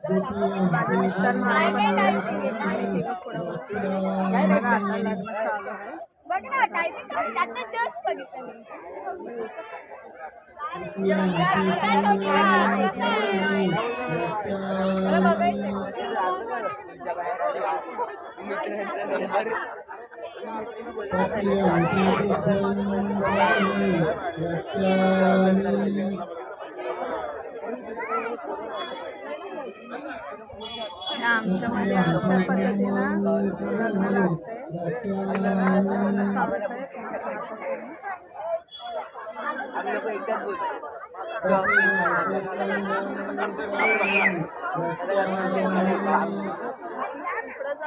माझे मिस्टर पुढे बसलो काय बघा आता लग्न चालू आहे. बघ ना टायपिंग आता जस्ट बघितलं मी. आमच्यामध्ये अशा पद्धतीनं लग्न लागतंय बघा आज लग्न चालूच आहे तुमच्या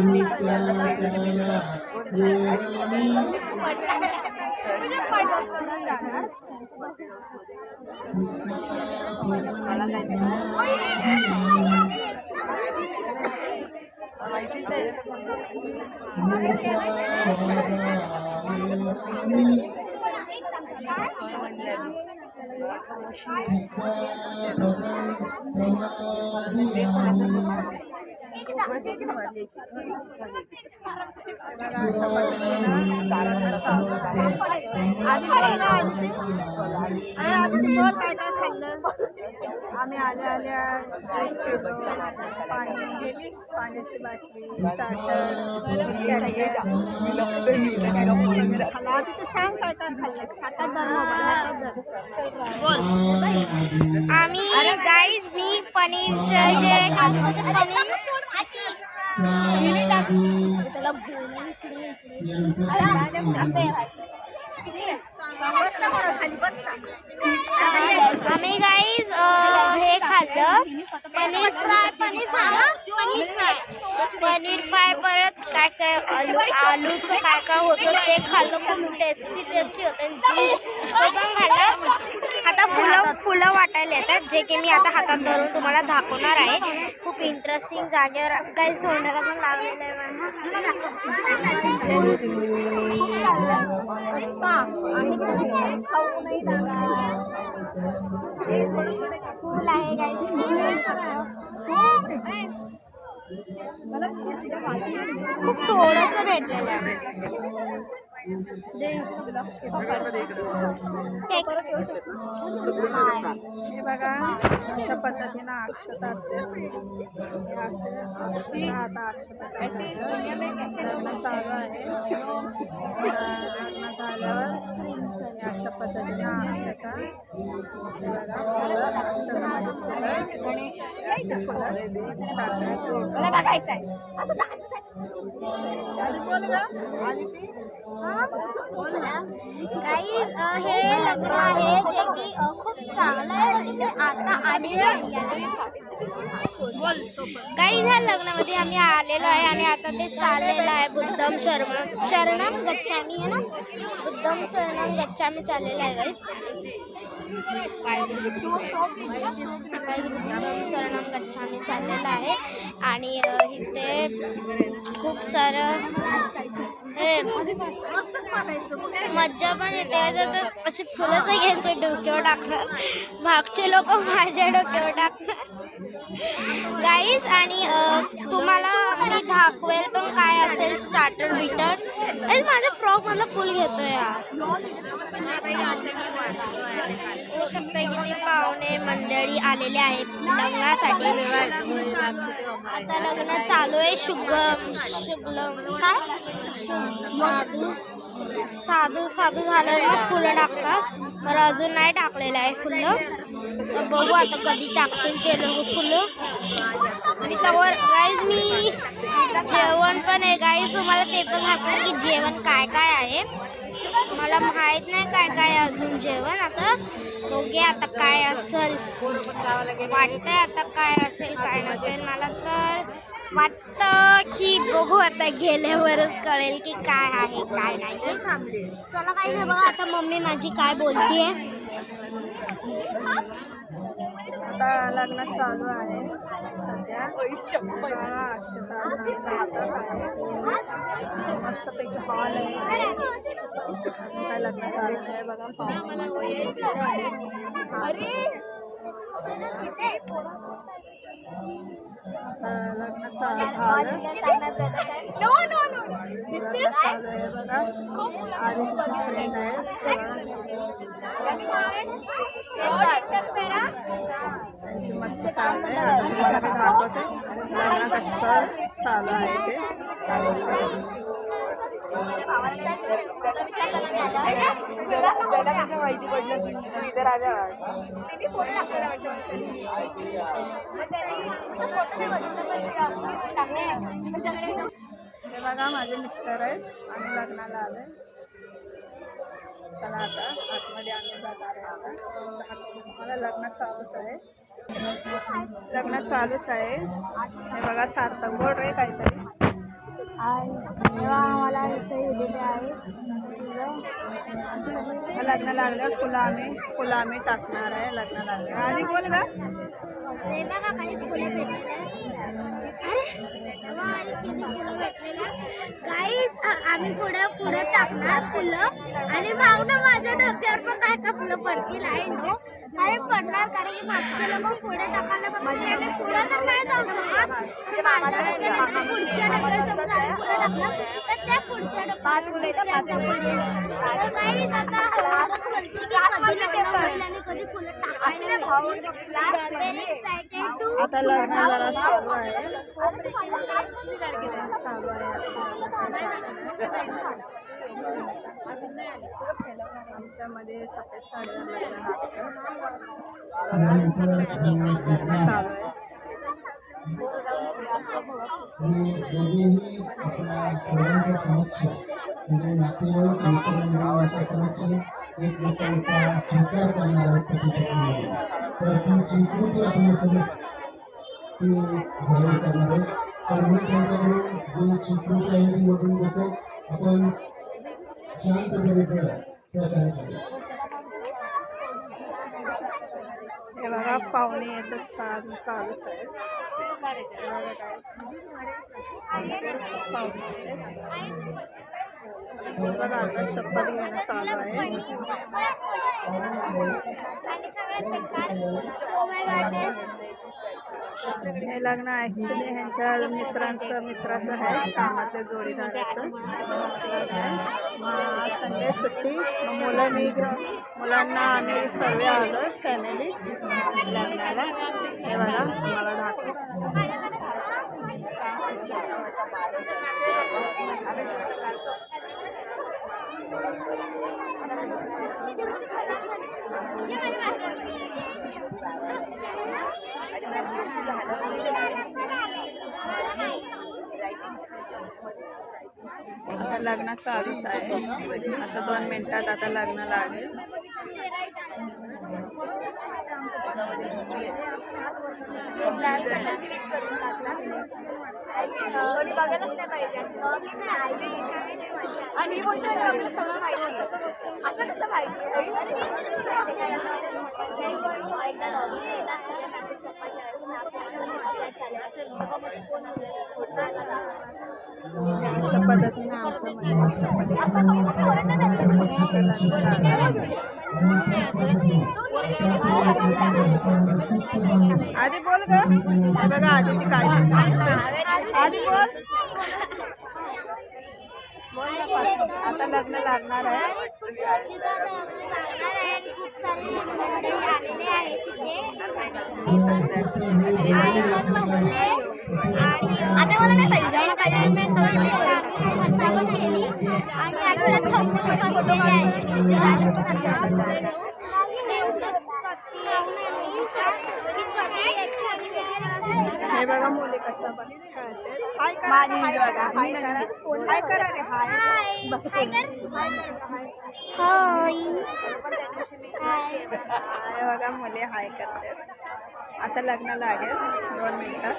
मी. हम लोग एकदाच आधी बोल काय काय खाल्लं आम्ही आल्या आल्या ज्यूस पिलो पाणी पाण्याची बाटली स्टार्टर वगैरे खाल्लं. आदिती सांग काय काय खाल्लंस. हातात धर मोबाईल हातात धर बोल. आम्ही गाईज मी पनीरचं जे ते पनीर आम्ही गाईज हे खाल्लं. Paneer fry paneer fry paneer fry. परत काय काय आलू आलूचं काय काय होतं ते खाल्लं. खूप टेस्टी टेस्टी होतं. ज्यूस तो पण खाल्लं. आता फुलं फुलं वाटायला येतात जे की मी आता हातात धरून तुम्हाला दाखवणार आहे. खूप इंटरेस्टिंग जागेवर काहीच तोंडाला पण लावलेलं आहे. फुल आहे खूप थोडंसं भेटलेलं आहे. हे बघा अशा पद्धतीनं अक्षता असते. असे आता अक्षता. लग्न चालू आहे. लग्न झाल्यावर अशा पद्धतीनं अक्षता. अक्षता आधी बोल ग बोल ना काही हे लग्न आहे जे की खूप चांगलं आहे म्हणजे मी आता आलेलो आहे काही ह्या लग्नामध्ये? आम्ही आलेलो आहे आणि आता ते चाललेलं आहे बुद्धम शर्म. शरणम गच्छामी आहे ना? बुद्धम शरणम गच्छामी चाललेलं आहे गाईस बुद्धम शरणम गच्छामी चाललेलं आहे. आणि इथे खूप सारं मज्जा पण येते. अशी फुलंच यांच्या डोक्यावर टाकणार. मागचे लोक माझ्या डोक्यावर टाकणार. गाईस आणि तुम्हाला मी दाखवेल पण काय असेल. स्टार्टर बिटर अरे माझा फ्रॉक मला फुल घेतोय या किती पाहुणे मंडळी आलेले आहेत लग्नासाठी. आता लग्न चालू आहे. शुगम शुगलम. काय? शुभ साधू. साधू साधू झालं ना फुलं टाकतात. तर अजून नाही टाकलेलं आहे फुलं. तर बघू आता कधी टाकतील ते लोक फुलं. मी त्यावर गाईज मी जेवण पण आहे. गाईज तुम्हाला ते पण दाखवेल की जेवण काय काय आहे. मला माहीत नाही काय काय अजून जेवण. आता बघे आता काय असेल. वाटतंय आता काय असेल काय नसेल. मला तर वाटतं की बघू आता गेल्यावरच कळेल की काय आहे काय नाही. चला नाही बघा आता मम्मी माझी काय बोलतीये. आता लग्न चालू आहे. सध्या अक्षता हातात आहे. मस्तपैकी हॉल आहे. काय लग्न चालू आहे बघा. त्यांची मस्त चालू आहे. आता तुम्हाला मी दाखवते. लग्न कसं चालू आहे ते त्याला माहिती पडलं तू राजा हे बघा माझे मिस्टर आहेत आम्ही लग्नाला आलोय चला आता आतमध्ये आम्ही जाणार आहे आता. मला लग्न चालूच आहे. लग्न चालूच आहे. हे बघा सार्थक बोर्ड आहे काहीतरी. आम्हाला इथे दिलेले आहे. लग्न लागल्यावर फुलं आम्ही फुलं आम्ही टाकणार आहे लग्न लागल्यावर. आधी बोल का काही आम्ही पुढे पुढे टाकणार फुलं. आणि भाऊ ना माझ्या डोक्यावर पण काय का फुलं पडतील आहे नो नाही पडणार कारण की मागचे लोक पुढे टाकायला पुढे तर नाही जाऊ शकत. माझ्या डोक्यात आता पुढच्या डोक्यात समजा आम्ही पुढे टाकलं तर त्या पुढच्या डोक्यात दुसऱ्याच्या पुढे. तर गाईज आता हळूहळूच बोलते की कधी लग्न होईल आणि कधी फुलं टाकायला भेटतील व्हेरी एक्साइटेड टू आता लग्न जरा चालू आहे. चालू आहे. आमच्यामध्ये लागतं चालू आहे आपल्या सर्वांच्या समक्ष म्हणजे नातेवाईक मित्रमंडळाच्या समक्ष एकमेकांचा स्वीकार करणार आहेत तर ती स्वीकृती जाहीर करणार मी त्यांच्याकडून जी स्वीकृती आहे. ती घेतो आपण शांत जरा सहकार्य हे बघा पाहुणे येतात चालू चालूच पाहुणे आहेत. बघा आता शपथ घेणं चालू आहे हे लग्न ॲक्च्युली ह्यांच्या मित्रांचं मित्राचं आहे. कामातल्या जोडीदाराचं. मग संडे सुट्टी. मग मुलं मी घेऊन मुलांना आम्ही सर्व आलो फॅमिली लग्नाला. हे बघा मला दाखव. आता लग्न चालूच आहे. आता दोन मिनिटात आता लग्न लागेल. बघायलाच नाही पाहिजे आणि मी बोलतो ना, आपल्याला सगळं माहिती होतं असं कसं अशा पद्धतीने आधी बोल ग. बघा आधी ती काय ते सांगते आधी बोल. बोल ना आता लग्न लागणार आहे. आणि आता मला नाही पाहिजे. पाहिजे मी सगळं आणि आता थांबून बसलेले आहे टीचर हे बघा मुली कशा बस खेळते हाय करा रे, हाय करा हाय करा. हाय करा रे हाय हाय बघा मुली हाय करते आता लग्न लागेल दोन मिनिटात.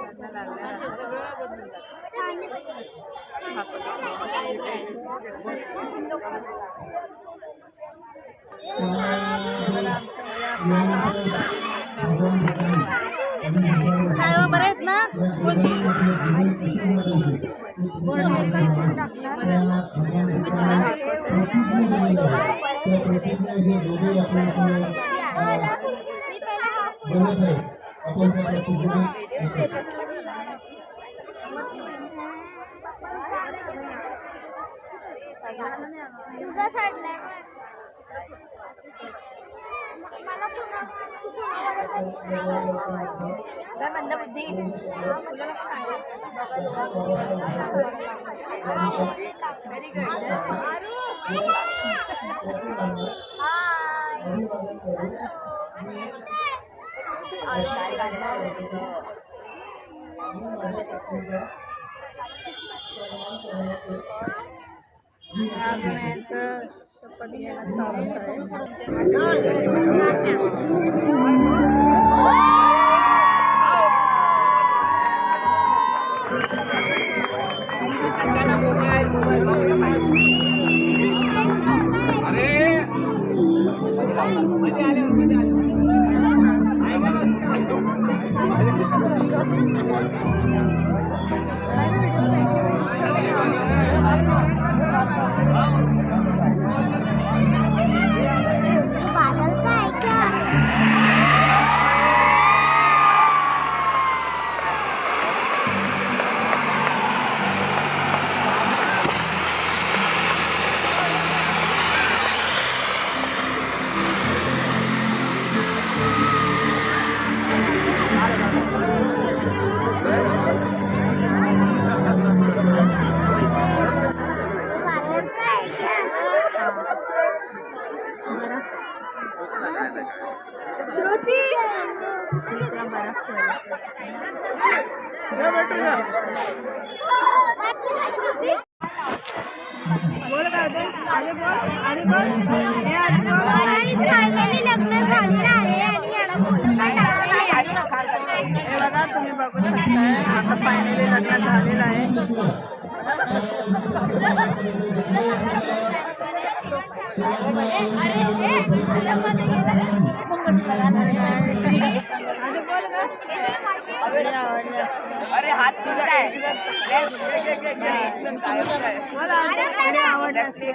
लग्न लागलं. काय हो, बरं आहेत ना तुझा चढलाय मला पुन्हा तू पुन्हा मंदबुद्धी अजून यांचं शपथ घेणं चालूच आहे. श्रुती! बोल का आधी आधी बोल आधी बोल. हे आधी बोल. लग्न झालेलं आहे आणि याला मुलं पण लागलेली आहे. हे बघा तुम्ही बघू शकताय आता फायनली लग्न झालेलं आहे. अरे हात मला आवडलं असते